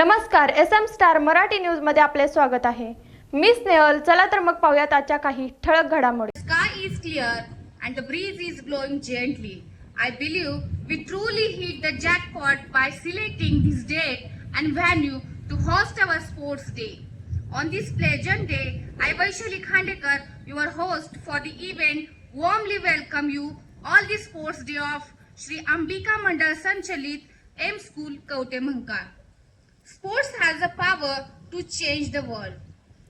नमस्कार S M star Marathi न्यूजमध्ये आपले स्वागत आहे. मी स्नेहल चला तर मग पाहूयात आजच्या काही ठळक घडामोडी. Sky is clear and the breeze is glowing gently I believe we truly hit the jackpot by selecting this day and venue to host our sports day on this pleasant day I Vaishali Khandekar your host for the event warmly welcome you all the sports day of Shri Ambika Mandal संचलित M school Kavathe Mankar Sports has the power to change the world.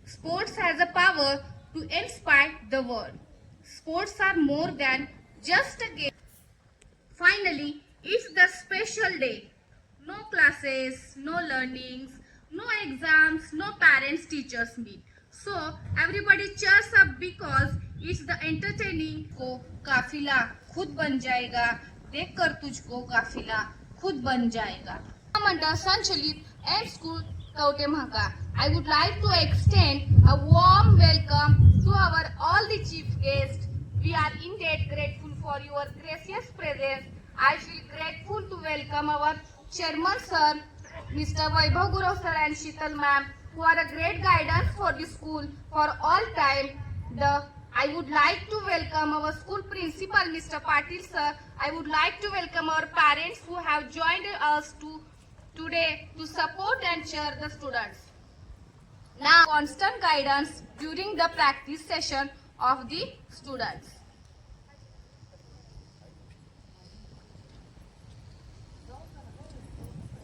Sports has the power to inspire the world. Sports are more than just a game. Finally, it's the special day. No classes, no learnings, no exams, no parents teachers meet. So everybody cheers up because it's the entertaining को काफिला खुद बन जाएगा देख कर तुझको काफिला खुद बन जाएगा मंडळ संचलित at School Kautemhaka. I would like to extend a warm welcome to our all the chief guests. We are indeed grateful for your gracious presence. I feel grateful to welcome our chairman sir, Mr. Vaibhav Guru sir and Shital ma'am, who are a great guidance for the school for all time. The I would like to welcome our school principal, Mr. Patil sir. I would like to welcome our parents who have joined us to today to support and cheer the students. Now, constant guidance during the practice session of the students.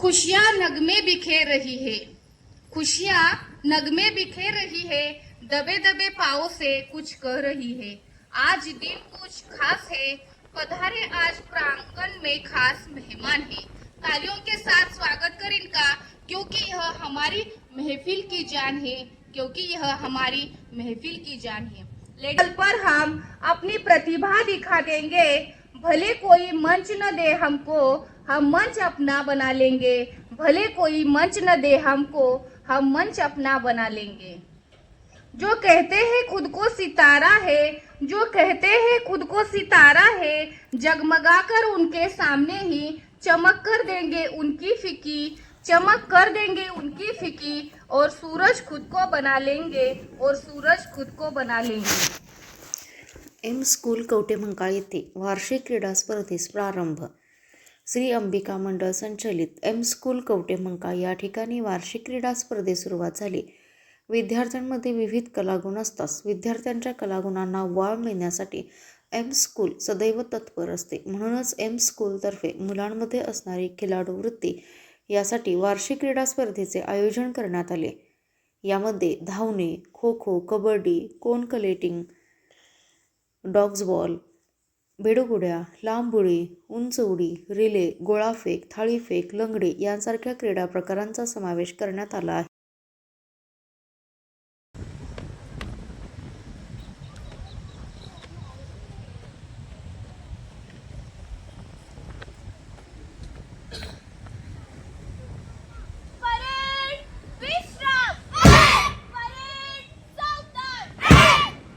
खुशियाँ नगमे बिखेर रही है खुशियाँ नगमे बिखेर रही है दबे दबे पाओ से कुछ कह रही है आज दिन कुछ खास है पधारे आज प्रांगण में खास मेहमान है तालियों के साथ स्वागत कर इनका, क्योंकि यह हमारी महफिल की जान है, क्योंकि यह हमारी महफिल की जान है। लेकिन पर हम अपनी प्रतिभा दिखा देंगे। भले कोई मंच न दे हमको, हम मंच अपना बना लेंगे। भले कोई मंच न दे हमको, हम मंच अपना बना लेंगे। जो कहते हैं खुद को सितारा है, जो कहते हैं खुद को सितारा है, जगमगा कर उनके सामने ही चमक कर देंगे उनकी फिकी चमक कर देंगे उनकी फिकी और सूरज खुद को बना लेंगे और सूरज खुद को बना लेंगे। एम स्कूल कवटेमंकाळ येथे वार्षिक क्रीडा स्पर्धेस प्रारंभ. श्री अंबिका मंडळ संचलित एम स्कूल कवटेमंकाळ या ठिकाणी वार्षिक क्रीडा स्पर्धेस सुरुवात झाली. विद्यार्थ्यांमध्ये विविध कलागुण असतात. विद्यार्थ्यांच्या कलागुणांना वाव मिळण्यासाठी एम स्कूल सदैव तत्पर असते. म्हणूनच एम स्कूलतर्फे मुलांमध्ये असणारी खिलाडू वृत्ती यासाठी वार्षिक क्रीडा स्पर्धेचे आयोजन करण्यात आले. यामध्ये धावणे kho kho kabaddi cone collecting dodge ball बेडुगुड्या लांब उडी उंच उडी रिले गोळाफेक थाळीफेक लंगडी यांसारख्या क्रीडा प्रकारांचा समावेश करण्यात आला आहे परेड विश्राम परेड सावधान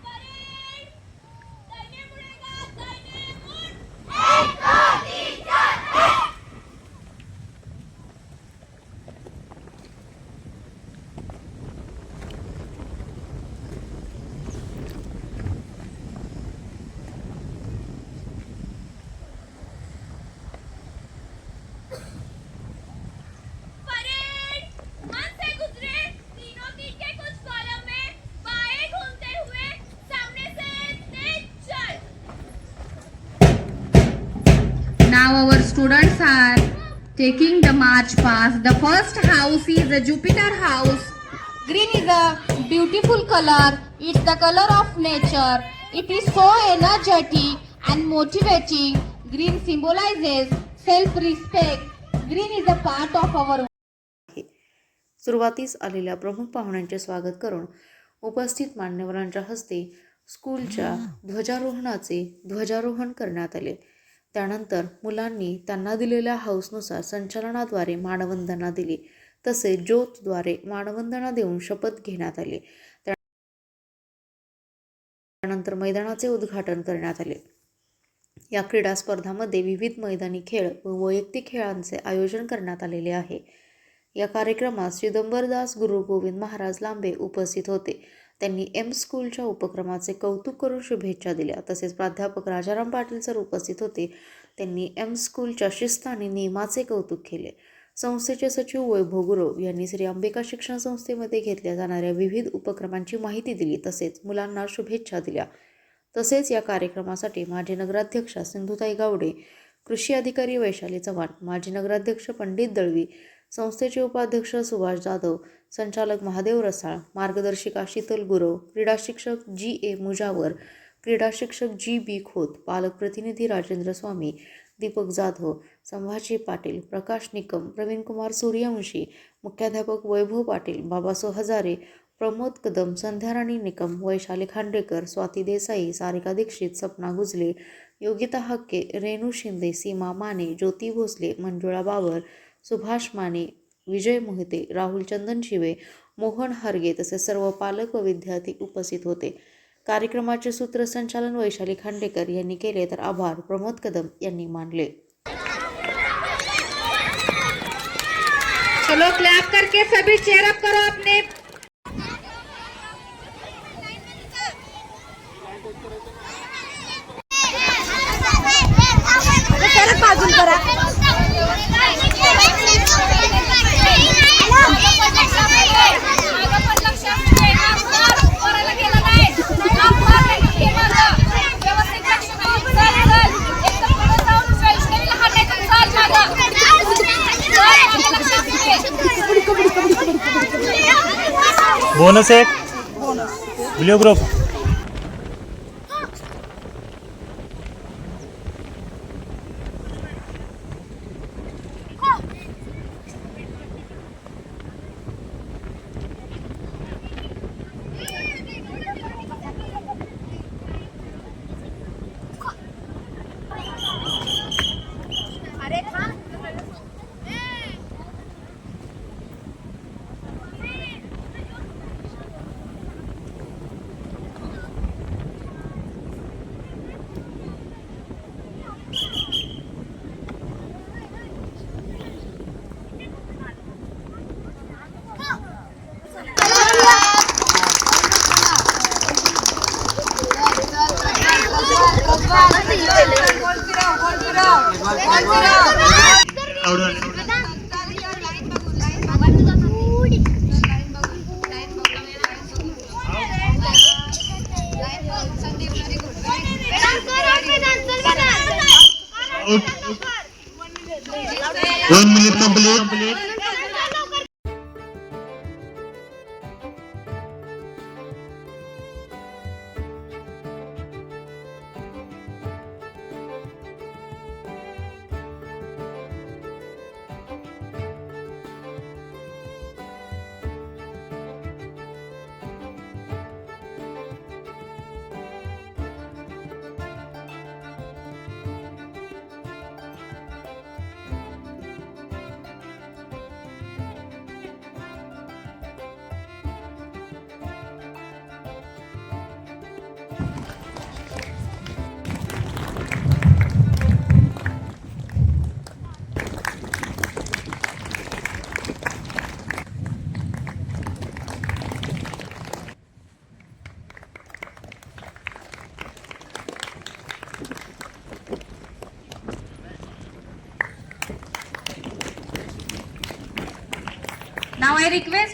परेड दैने मुड़ेगा दैने मुड़ एक दो तीन चार परेड मन से गुजरे तीनों तीन के कुछ कॉलम में बाएं घूमते हुए सामने से तेज चल Now our students are taking the march past. The first house is a Jupiter house. Green is a beautiful color. It's the color of nature. It is so energetic and motivating. Green symbolizes self-respect. Green is a part of our सुरुवातीस आलेल्या प्रमुख पाहुण्यांचे स्वागत करून उपस्थित मान्यवरांच्या हस्ते स्कूलच्या ध्वजारोहणाचे ध्वजारोहण करण्यात आले त्यानंतर मुलांनी त्यांना दिलेल्या हाऊसनुसार संचलनाद्वारे मानवंदना दिली. तसेच ज्योतद्वारे मानवंदना देऊन शपथ घेण्यात आली. त्यानंतर मैदानाचे उद्घाटन करण्यात आले. या क्रीडा स्पर्धामध्ये विविध मैदानी खेळ व वैयक्तिक खेळांचे आयोजन करण्यात आलेले आहे. या कार्यक्रमात चिदंबरदास गुरु गोविंद महाराज लांबे उपस्थित होते. त्यांनी एम स्कूलच्या उपक्रमाचे कौतुक करून शुभेच्छा दिल्या. तसेच प्राध्यापक राजाराम पाटील सर उपस्थित होते. त्यांनी एम स्कूलच्या शिस्त आणि नियमाचे कौतुक केले. संस्थेचे सचिव वैभव गुरव यांनी श्री अंबिका शिक्षण संस्थेमध्ये घेतल्या जाणाऱ्या विविध उपक्रमांची माहिती दिली. तसेच मुलांना शुभेच्छा दिल्या. तसेच या कार्यक्रमासाठी माजी नगराध्यक्षा सिंधुताई गावडे कृषी अधिकारी वैशाली चव्हाण माजी नगराध्यक्ष पंडित दळवी संस्थेचे उपाध्यक्ष सुभाष जाधव संचालक महादेव रसाळ मार्गदर्शिका शीतल गुरव क्रीडा शिक्षक जी ए मुजावर क्रीडा शिक्षक जी बी खोत पालक प्रतिनिधी राजेंद्र स्वामी दीपक जाधव संभाजी पाटील प्रकाश निकम प्रवीणकुमार सूर्यवंशी मुख्याध्यापक वैभव पाटील बाबासो हजारे प्रमोद कदम संध्याराणी निकम वैशाली खांडेकर स्वाती देसाई सारिका दीक्षित सपना गुजले योगिता हक्के रेणू शिंदे सीमा माने ज्योती भोसले मंजुळा बाबर सुभाष माने विजय मोहिते राहुल चंदन शिवे मोहन हरगे तसेच सर्व पालक व विद्यार्थी उपस्थित होते. कार्यक्रमाचे सूत्रसंचालन वैशाली खांडेकर यांनी केले तर आभार. प्रमोद कदम यांनी मानले. चलो क्लैप करके सभी चेयर अप करो अपने. बोनस एक blue group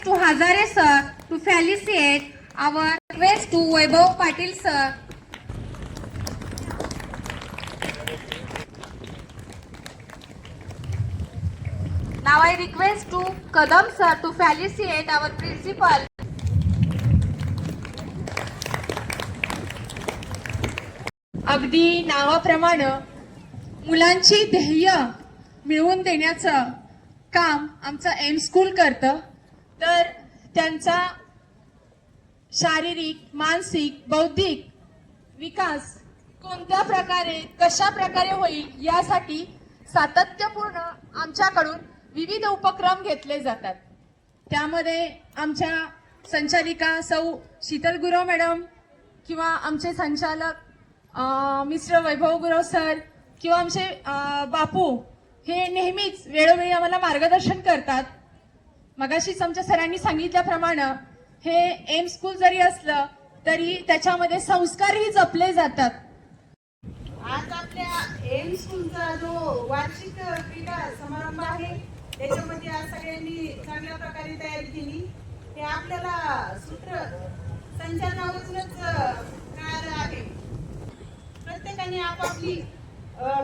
to Hazare sir to felicitate our request to Vaibhav Patil sir. Now I request to Kadam sir to felicitate our principal. अगदी नावाप्रमाणे मुलांची ध्येय मिळवून देण्याचं काम आमचं एम स्कूल करतं तर त्यांचा शारीरिक मानसिक बौद्धिक विकास कोणत्या प्रकारे कशा प्रकारे होईल यासाठी सातत्यपूर्ण आमच्याकडून विविध उपक्रम घेतले जातात. त्यामध्ये आमच्या संचालिका सौ शीतल गुरव मॅडम किंवा आमचे संचालक मिस्टर वैभव गुरव सर किंवा आमचे बापू हे नेहमीच वेळोवेळी आम्हाला मार्गदर्शन करतात. मगाशीच आमच्या सरांनी सांगितल्याप्रमाणे हे एम स्कूल जरी असलं तरी त्याच्यामध्ये संस्कारही जपले जातात. आज आपल्या एम स्कूलचा जो वार्षिक क्रीडा समारंभ आहे त्याच्यामध्ये आज सगळ्यांनी चांगल्या प्रकारे तयारी केली. हे आपल्याला सूत्र संचालनावरूनच कळालं आहे. प्रत्येकाने आपापली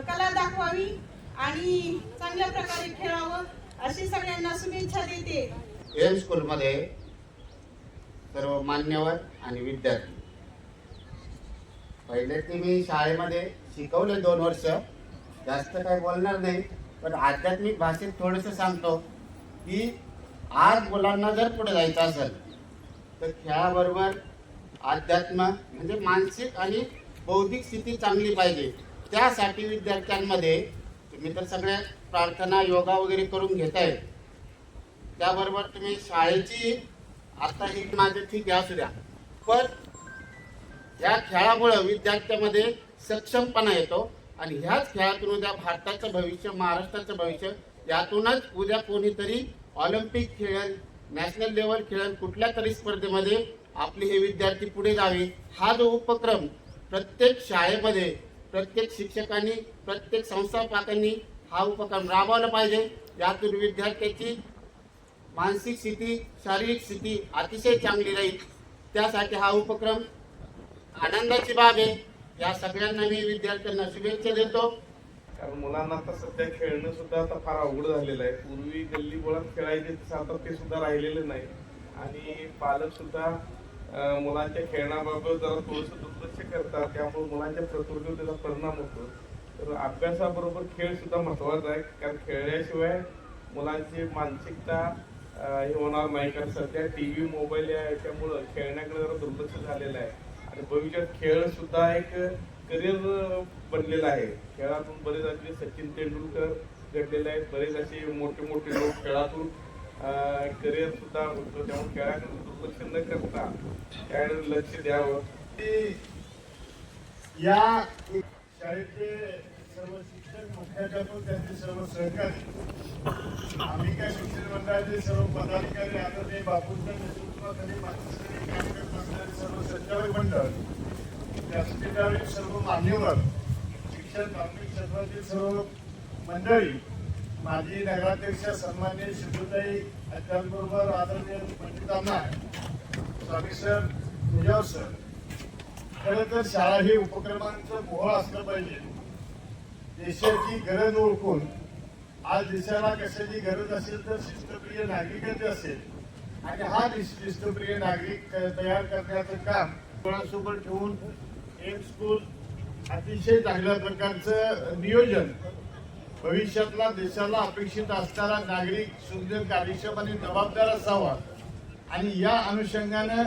कला दाखवावी आणि चांगल्या प्रकारे खेळावं. अशी सगळ्यांना शुभेच्छा देते. एम स्कूलमध्ये सर्व मान्यवर आणि विद्यार्थी. पहिले ते मी शाळेमध्ये शिकवले दोन वर्ष. जास्त काही बोलणार नाही पण आध्यात्मिक भाषेत थोडंसं सांगतो की आज मुलांना जर पुढे जायचं असेल तर खेळाबरोबर अध्यात्म म्हणजे मानसिक आणि बौद्धिक स्थिती चांगली पाहिजे. त्यासाठी विद्यार्थ्यांमध्ये तुम्ही तर सगळे प्रार्थना योगा वगैरे करून घेताय त्याबरोबर तुम्ही शाळेची आता ही माझी ठीक घ्या असू द्या. पण या खेळामुळं विद्यार्थ्यामध्ये सक्षमपणा येतो आणि ह्याच खेळातून उद्या भारताचं भविष्य महाराष्ट्राचं भविष्य यातूनच उद्या कोणीतरी ऑलिम्पिक खेळेल नॅशनल लेवल खेळेल कुठल्या तरी स्पर्धेमध्ये आपले हे विद्यार्थी पुढे जावे. हा जो उपक्रम प्रत्येक शाळेमध्ये प्रत्येक शिक्षकांनी प्रत्येक संस्थापकांनी हा उपक्रम राबवला पाहिजे. यातून विद्यार्थ्याची मानसिक स्थिती शारीरिक स्थिती अतिशय चांगली राहील. त्यासाठी हा उपक्रम आनंदाची बाब आहे. या सगळ्यांना मी विद्यार्थ्यांना शुभेच्छा देतो. कारण मुलांना आता सध्या खेळणं सुद्धा आता फार अवघड झालेलं आहे. पूर्वी गल्ली बोळात खेळायचे तसं आता ते सुद्धा राहिलेलं नाही. आणि पालक सुद्धा मुलांच्या खेळण्याबाबत जरा थोडंसं दुर्लक्ष करतात त्यामुळे मुलांच्या प्रकृतीवर त्याचा परिणाम होतो. तर अभ्यासाबरोबर खेळ सुद्धा महत्त्वाचा आहे कारण खेळल्याशिवाय मुलांची मानसिकता हे होणार नाही. कारण सध्या टी व्ही मोबाईल या याच्यामुळं खेळण्याकडे जरा दुर्लक्ष झालेलं आहे. आणि भविष्यात खेळ सुद्धा एक करिअर बनलेलं आहे. खेळातून बरेच असे सचिन तेंडुलकर घडलेले आहेत. बरेच असे मोठे मोठे लोक खेळातून करिअर सुद्धा होतो त्यामुळे खेळाकडे दुर्लक्ष न करता त्याकडे लक्ष द्यावं. या शाळेचे सर्व शिक्षक मुख्याध्यापक त्यांचे सर्व सहकारी आम्ही काय शिक्षण मंडळाचे सर्व पदाधिकारी आदरणीय बापूंच्या नेतृत्वाखाली मातोश्री काम असणारे सर्व संचालक मंडळ व्यासपीठावरील सर्व मान्यवर शिक्षण प्राथमिक क्षेत्रातील सर्व मंडळी माजी नगराध्यक्ष सन्मान्य शिवताई त्यांच्याबरोबर आदरणीय पंडितांना स्वामी सर तुझ्याव सर खरं तर शाळा हे उपक्रमांचं मोहळ असलं पाहिजे. देशाची गरज ओळखून आज देशाला कशाची गरज असेल तर शिस्तप्रिय नागरिकांची असेल. आणि हा शिस्तप्रिय नागरिक तयार करण्याचं काम कोणासोबत ठेवून एक स्कूल अतिशय चांगल्या प्रकारचं नियोजन भविष्यातला देशाला अपेक्षित असणारा नागरिक सुंदर कार्यक्षम आणि जबाबदार असावा. आणि या अनुषंगानं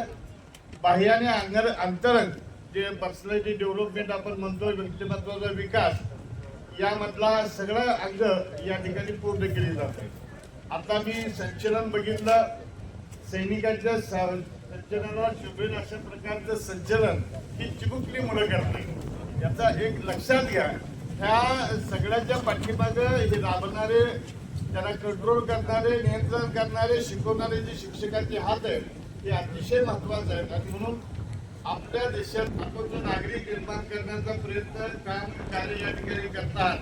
बाह्याने अंगर अंतरंग जे पर्सनॅलिटी डेव्हलपमेंट आपण म्हणतो व्यक्तिमत्वाचा विकास यामधला सगळं अंग या ठिकाणी पूर्ण केली जाते आता मी संचलन बघितलं सैनिकांच्या संचलनाला शोभेल अशा प्रकारचं संचलन ही चिमुकली मुलं करते. याचा एक लक्षात घ्या. ह्या सगळ्याच्या पाठीमागं हे राबणारे त्याला कंट्रोल करणारे नियंत्रण करणारे शिकवणारे जे शिक्षकांचे हात आहेत ते अतिशय महत्त्वाचे आहेत. आणि म्हणून आपल्या देशात आपण जो नागरिक निर्माण करण्याचा प्रयत्न काम कार्य या ठिकाणी करतात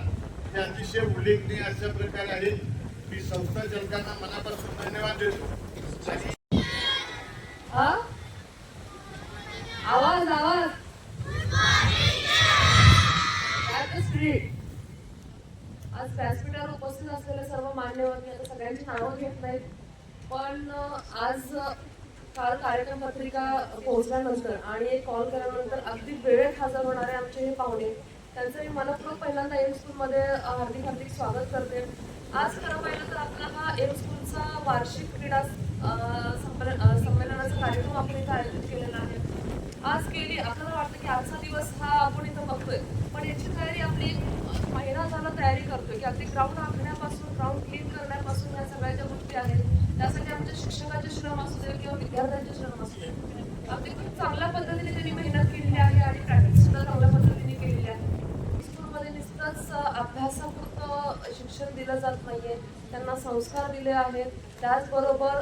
हे अतिशय उल्लेखनीय अशा प्रकारे आहे. मी संस्था चालकांना मनापासून धन्यवाद देतो. आवाज आवाज. स्ट्रीट आज व्यासपीठावर उपस्थित असलेले सर्व मान्यवर मी आता सगळ्यांची नावं घेत नाहीत पण आज काल कार्यक्रम पत्रिका पोहोचल्यानंतर आणि एक कॉल केल्यानंतर अगदी वेळेत हजर होणारे आमचे हे पाहुणे त्यांचं मी मनपूर्वक पहिल्यांदा एम स्कूलमध्ये हार्दिक हार्दिक स्वागत करते. आज खरं पाहिलं तर आपला हा एम स्कूलचा वार्षिक क्रीडा संमेलनाचा कार्यक्रम आपण इथं आयोजित केलेला आहे. आज केली आपल्याला की आजचा दिवस हा आपण इथं बघतोय. पण याची तयारी आपली एक महिना झाला तयारी करतोय की अगदी ग्राउंड आखण्यापासून ग्राउंड क्लीन करण्यापासून या सगळ्या ज्या गोष्टी आहेत. त्यासाठी आमच्या शिक्षकाचे श्रम असू दे किंवा विद्यार्थ्यांचे श्रम असू दे. अगदी खूप चांगल्या पद्धतीने त्यांनी मेहनत केलेली आहे आणि प्रॅक्टिस सुद्धा चांगल्या पद्धतीने केलेली आहे. स्कूलमध्ये नुसतंच अभ्यासापुरतं शिक्षण दिलं जात नाहीये. त्यांना संस्कार दिले आहेत. त्याचबरोबर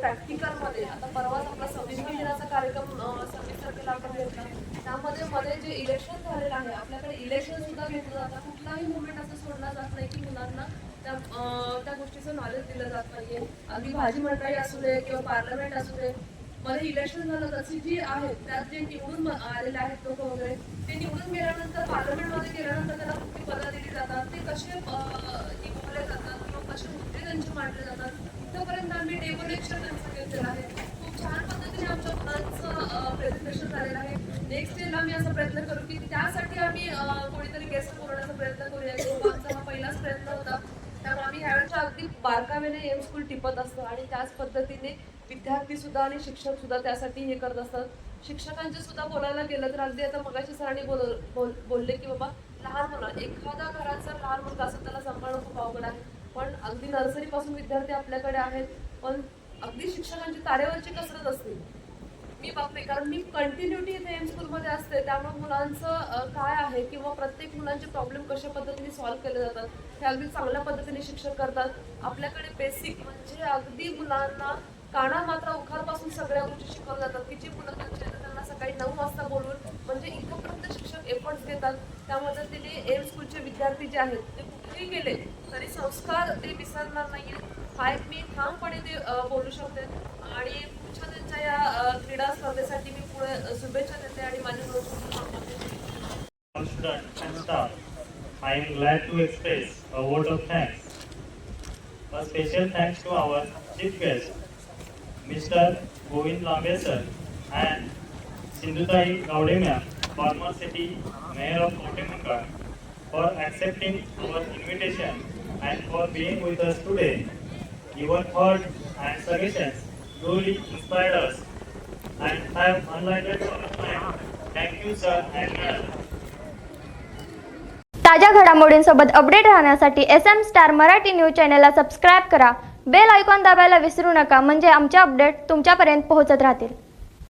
प्रॅक्टिकलमध्ये आता परवाच आपला संविधान दिनाचा कार्यक्रम सव्वीस तारखेला आपण घेतला. म्हणजे मध्ये जे इलेक्शन झालेलं आहे आपल्याकडे इलेक्शन सुद्धा घेतलं जातं. कुठलाही मुवमेंट असं सोडला जात नाही की मुलांना त्या त्या गोष्टीचं नॉलेज दिलं जात नाहीये. अगदी भाजी मंडळी असू दे किंवा पार्लमेंट असू दे. मध्ये इलेक्शन झालं तशी जी आहेत त्यात जे निवडून आलेले आहेत लोक वगैरे ते निवडून गेल्यानंतर पार्लमेंटमध्ये गेल्यानंतर त्यांना कुठली पदं दिली जातात? ते कसे निवडले जातात? किंवा कसे मुद्दे त्यांचे मांडले जातात? इथंपर्यंत आम्ही डेकोरेशन त्यांचं घेतलेलं आहे. छान पद्धतीने आमच्या मुलांचं प्रेझेंटेशन झालेलं आहे. नेक्स्ट इयरला आम्ही असा प्रयत्न करू की त्यासाठी आम्ही कोणीतरी गेस्ट बोलवण्याचा प्रयत्न करूया आमचा हा पहिलाच प्रयत्न होता. त्यामुळे आम्ही ह्यावेळेच्या अगदी बारकावेने एम स्कूल टिपत असतो आणि त्याच पद्धतीने विद्यार्थी सुद्धा आणि शिक्षक सुद्धा त्यासाठी हे करत असतात. शिक्षकांचे सुद्धा बोलायला गेलं तर अगदी आता मगाशी सरांनी बोल बोल बोलले की बाबा लहान मुलं एखादा घराचा लहान मुलगा असं त्याला सांभाळणं खूप अवघड आहे. पण अगदी नर्सरीपासून विद्यार्थी आपल्याकडे आहेत. पण अगदी शिक्षकांची तारेवरची कसरत असते. मी बघते कारण मी कंटिन्युटी इथे एम स्कूलमध्ये असते त्यामुळे मुलांचं काय आहे किंवा प्रत्येक मुलांचे प्रॉब्लेम कशा पद्धतीने सॉल्व्ह केले जातात हे अगदी चांगल्या पद्धतीने शिक्षक करतात. आपल्याकडे बेसिक म्हणजे अगदी मुलांना काना मात्र उखारपासून सगळ्या गोष्टी शिकवल्या जातात. की जी मुलं त्यांच्या त्यांना सकाळी नऊ वाजता बोलून म्हणजे इथंपर्यंत शिक्षक एफर्ट्स घेतात. जर तिने एम स्कूलचे विद्यार्थी जे आहेत ते कुठेही गेले तरी संस्कार ते विसरणार नाहीये हा एक मी ठामपणे ते बोलू शकते आणि पुढच्या त्यांच्या या क्रीडा स्पर्धेसाठी मी पुढे शुभेच्छा देते आणि माझे I am glad to express a word of thanks. A special thanks to our chief guest, Mr. Govind Lambe sir and Sindhutai Gaudemya, former city mayor of Kotemunga, for accepting our invitation and for being with us today. Your thoughts and suggestions truly inspired us and have enlightened our mind. Thank you sir and madam. ताज्या घडामोडींसोबत update राहण्यासाठी S M star Marathi news चॅनलला subscribe करा bell icon दाबायला विसरू नका म्हणजे आमचे अपडेट तुमच्यापर्यंत पोहोचत राहतील